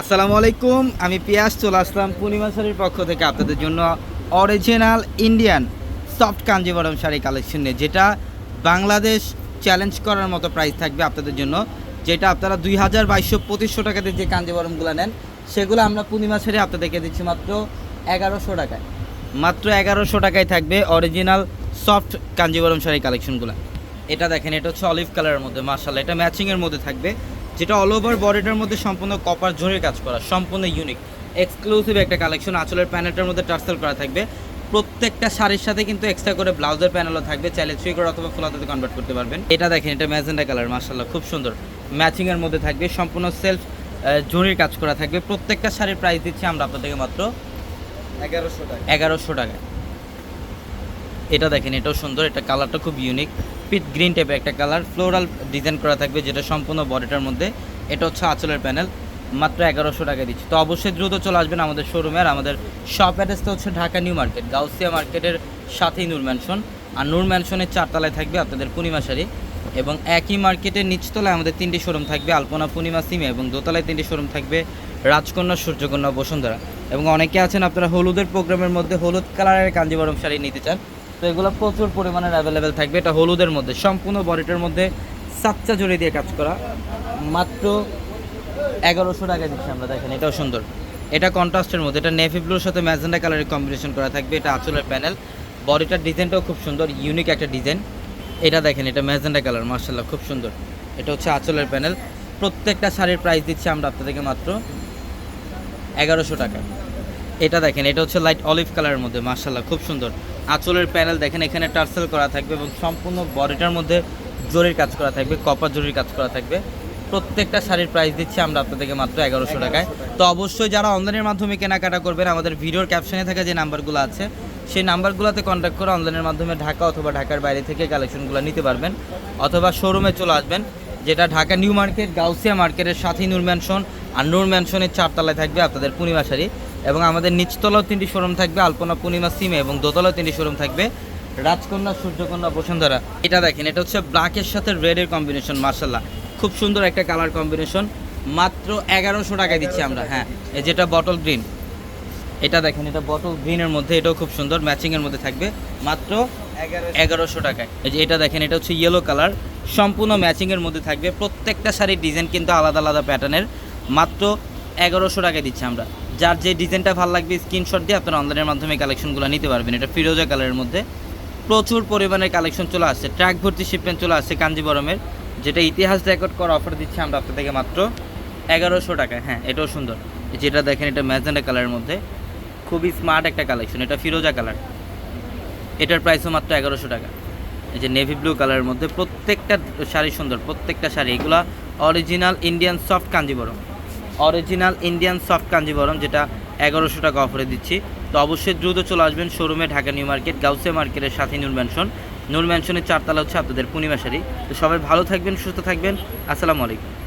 আসসালামু আলাইকুম, আমি পিয়াস, চলে আসলাম পূর্ণিমা শাড়ির পক্ষ থেকে আপনাদের জন্য original Indian soft Kanjivaram sari collection নিয়ে, যেটা বাংলাদেশ চ্যালেঞ্জ করার মতো প্রাইস থাকবে আপনাদের জন্য, যেটা আপনারা দুই হাজার বাইশশো পঁচিশশো টাকাতে যে কাঞ্জিবরমগুলো নেন, সেগুলো আমরা পূর্ণিমা শাড়ি আপনাদেরকে দিচ্ছি মাত্র এগারোশো টাকায়। মাত্র এগারোশো টাকায় থাকবে অরিজিনাল সফট কাঞ্জিবরম শাড়ি কালেকশনগুলো এটা দেখেন, এটা হচ্ছে অলিভ কালারের মধ্যে মার্শাল এটা ম্যাচিংয়ের মধ্যে থাকবে। যেটা অল ওভার বডিটার মধ্যে সম্পূর্ণ কপার জরির কাজ করা সম্পূর্ণ ইউনিক এক্সক্লুসিভ একটা কালেকশন আঁচলের প্যানেলটার মধ্যে টার্সেল করা থাকবে। প্রত্যেকটা শাড়ির সাথে কিন্তু এক্সট্রা করে ব্লাউজের প্যানেলও থাকবে চাইলে থ্রি করে অথবা ফুলাতে কনভার্ট করতে পারবেন। এটা দেখেন এটা ম্যাজেন্ডা কালার মার্শাল্লাহ খুব সুন্দর। ম্যাচিংয়ের মধ্যে থাকবে সম্পূর্ণ সেলফ জরির কাজ করা থাকবে। প্রত্যেকটা শাড়ির প্রাইস দিচ্ছি আমরা আপনাদেরকে মাত্র এগারোশো টাকা। এগারোশো টাকা এটা দেখেন, এটাও সুন্দর, এটা কালারটা খুব ইউনিক পিট গ্রিন টাইপের একটা কালার ফ্লোরাল ডিজাইন করা থাকবে যেটা সম্পূর্ণ বডিটার মধ্যে। এটা হচ্ছে আঁচলের প্যানেল মাত্র এগারোশো টাকা দিচ্ছি। তো অবশ্যই দ্রুত চলে আসবেন আমাদের শোরুমে আর আমাদের শপ অ্যাড্রেসটা হচ্ছে ঢাকা নিউ মার্কেট, গাউসিয়া মার্কেটের সাথেই নূর ম্যানশন আর নূর ম্যানশনের চারতলায় থাকবে আপনাদের পূর্ণিমা শাড়ি, এবং একই মার্কেটের নিচতলায় আমাদের তিনটি শোরুম থাকবে, আলপনা পূর্ণিমা সিমে, এবং দোতলায় তিনটি শোরুম থাকবে রাজকন্যা, সূর্যকন্যা, বসুন্ধরা। এবং অনেকে আছেন আপনারা হলুদের প্রোগ্রামের মধ্যে হলুদ কালারের কাঞ্জিবরম শাড়ি নিতে চান তো এগুলো প্রচুর পরিমাণে অ্যাভেলেবেল থাকবে। এটা হলুদের মধ্যে, সম্পূর্ণ বডিটার মধ্যে সাচ্চা জড়ি দিয়ে কাজ করা। মাত্র এগারোশো টাকা দিচ্ছি আমরা, দেখেন, এটাও সুন্দর। এটা কন্ট্রাস্টের মধ্যে, এটা নেভি ব্লুর সাথে ম্যাজেন্ডা কালারের কম্বিনেশন করা থাকবে, এটা আঁচলের প্যানেল বডিটার ডিজাইনটাও খুব সুন্দর ইউনিক একটা ডিজাইন। এটা দেখেন, এটা ম্যাজেন্ডা কালার মার্শাল্লাহ খুব সুন্দর। এটা হচ্ছে আঁচলের প্যানেল প্রত্যেকটা শাড়ির প্রাইস দিচ্ছি আমরা আপনাদেরকে মাত্র এগারোশো টাকা এটা দেখেন, এটা হচ্ছে লাইট অলিভ কালারের মধ্যে মার্শাল্লাহ খুব সুন্দর। আঁচলের প্যানেল দেখেন, এখানে টার্সেল করা থাকবে এবং সম্পূর্ণ বডিটার মধ্যে জরির কাজ করা থাকবে কপার জরির কাজ করা থাকবে। প্রত্যেকটা শাড়ির প্রাইস দিচ্ছি আমরা আপনাদেরকে মাত্র এগারোশো টাকায়। তো অবশ্যই যারা অনলাইনের মাধ্যমে কেনাকাটা করবেন, আমাদের ভিডিওর ক্যাপশনে থাকা যে নাম্বারগুলো আছে, সেই নাম্বারগুলোতে কন্ট্যাক্ট করে অনলাইনের মাধ্যমে ঢাকা অথবা ঢাকার বাইরে থেকে কালেকশনগুলো নিতে পারবেন। অথবা শোরুমে চলে আসবেন, যেটা ঢাকা নিউ মার্কেট, গাউসিয়া মার্কেটের সাথেই নূর ম্যানশন আর নূর ম্যানশনের চারতলায় থাকবে আপনাদের পূর্ণিমা শাড়ি। এবং আমাদের নিচতলাও তিনটি শোরুম থাকবে, আলপনা পূর্ণিমা সিমে এবং দোতলাও তিনটি শোরুম থাকবে। রাজকন্যা, সূর্যকন্যা, বসুন্ধরা। এটা দেখেন, এটা হচ্ছে ব্ল্যাকের সাথে রেডের কম্বিনেশন মার্শাল্লাহ খুব সুন্দর একটা কালার কম্বিনেশন মাত্র এগারোশো টাকায় দিচ্ছি আমরা হ্যাঁ যেটা বটল গ্রিন এটা দেখেন, এটা বটল গ্রিনের মধ্যে, এটাও খুব সুন্দর ম্যাচিংয়ের মধ্যে থাকবে। মাত্র এগারোশো টাকায়। এই যে এটা দেখেন, এটা হচ্ছে ইয়েলো কালার সম্পূর্ণ ম্যাচিংয়ের মধ্যে থাকবে। প্রত্যেকটা শাড়ির ডিজাইন কিন্তু আলাদা আলাদা প্যাটার্নের মাত্র এগারোশো টাকায় দিচ্ছি আমরা। যার যে ডিজাইনটা ভালো লাগবে স্ক্রিনশট দিয়ে আপনারা অনলাইনের মাধ্যমে কালেকশনগুলো নিতে পারবেন। এটা ফিরোজা কালারের মধ্যে। প্রচুর পরিমাণে কালেকশন চলে আসছে। ট্র্যাক ভর্তি শিপমেন্ট চলে আসছে কাঞ্জিবরমের। যেটা ইতিহাস রেকর্ড করা অফার দিচ্ছি আমরা আপনাদেরকে মাত্র এগারোশো টাকা হ্যাঁ এটাও সুন্দর। যেটা দেখেন, এটা ম্যাজেন্ডা কালারের মধ্যে। খুবই স্মার্ট একটা কালেকশন এটা ফিরোজা কালার। এটার প্রাইসও মাত্র এগারোশো টাকা। এই যে নেভি ব্লু কালারের মধ্যে প্রত্যেকটা শাড়ি সুন্দর। প্রত্যেকটা শাড়ি। এগুলো original Indian soft Kanjivaram. Original Indian soft Kanjivaram, যেটা এগারোশো টাকা অফারে দিচ্ছি। তো অবশ্যই দ্রুত চলে আসবেন শোরুমে, ঢাকা নিউ মার্কেট, গাউসে মার্কেটের সাথে নূর ম্যানশন নূর ম্যানশনের চারতলা হচ্ছে আপনাদের পূর্ণিমাশারি তো সবাই ভালো থাকবেন, সুস্থ থাকবেন। আসসালামু আলাইকুম।